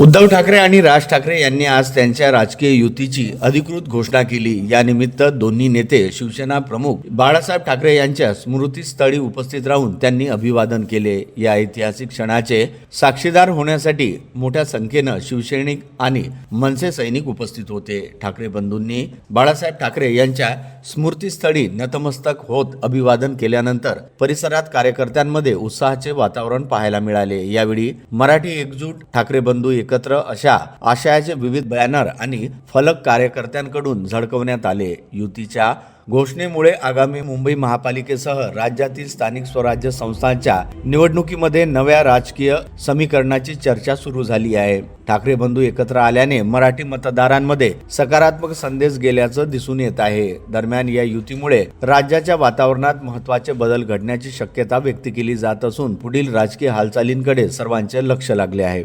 उद्धव ठाकरे आणि राज ठाकरे यांनी आज त्यांच्या राजकीय युतीची अधिकृत घोषणा केली. यानिमित्त दोन्ही नेते शिवसेना प्रमुख बाळासाहेब ठाकरे यांच्या स्मृतीस्थळी उपस्थित राहून त्यांनी अभिवादन केले. या ऐतिहासिक क्षणाचे साक्षीदार होण्यासाठी मोठ्या संख्येनं शिवसैनिक आणि मनसे सैनिक उपस्थित होते. ठाकरे बंधूंनी बाळासाहेब ठाकरे यांच्या स्मृतीस्थळी नतमस्तक होत अभिवादन केल्यानंतर परिसरात कार्यकर्त्यांमध्ये उत्साहाचे वातावरण पाहायला मिळाले. यावेळी मराठी एकजूट ठाकरे बंधू एकत्र अशा आशयाचे विविध बॅनर आणि फलक कार्यकर्त्यांकडून झळकवण्यात आले. युतीच्या घोषणेमुळे आगामी मुंबई महापालिकेसह राज्यातील स्थानिक स्वराज्य संस्थांच्या निवडणुकीमध्ये नव्या राजकीय समीकरणाची चर्चा सुरू झाली आहे. ठाकरे बंधू एकत्र आल्याने मराठी मतदारांमध्ये सकारात्मक संदेश गेल्याचं दिसून येत आहे. दरम्यान या युतीमुळे राज्याच्या वातावरणात महत्त्वाचे बदल घडण्याची शक्यता व्यक्त केली जात असून पुढील राजकीय हालचालींकडे सर्वांचे लक्ष लागले आहे.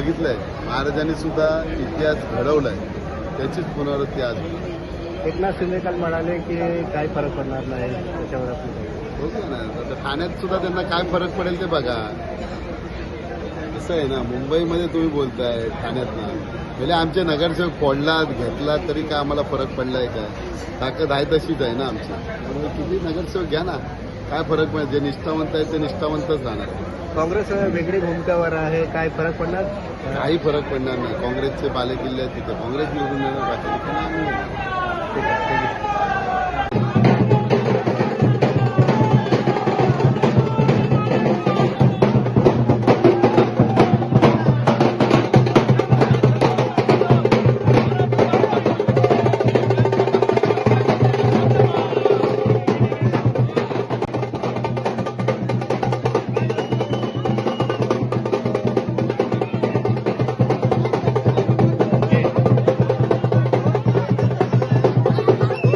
बघितलंय महाराजांनी सुद्धा इतिहास घडवलाय त्याचीच पुनरावृत्ती आज. एकनाथ शिंदे काल म्हणाले की काही फरक पडणार नाही त्याच्यावर आपण बघू ना आता ठाण्यात सुद्धा त्यांना काय फरक पडेल ते बघा. असं आहे ना मुंबईमध्ये तुम्ही बोलताय ठाण्यात ना. म्हणजे आमचे नगरसेवक फोडला घेतला तरी काय आम्हाला फरक पडलाय का ताकद आहे तशीच आहे ना आमची. तुम्ही नगरसेवक घ्या ना. काय फरक पडेल जे निष्ठावंत आहे ते निष्ठावंतच राहणार. काँग्रेस वेगळी भूमिकावर आहे. काय फरक पडणार? काही फरक पडणार नाही. काँग्रेसचे बालेकिल्ले आहेत तिथे. काँग्रेस निवडून येणार बाकी.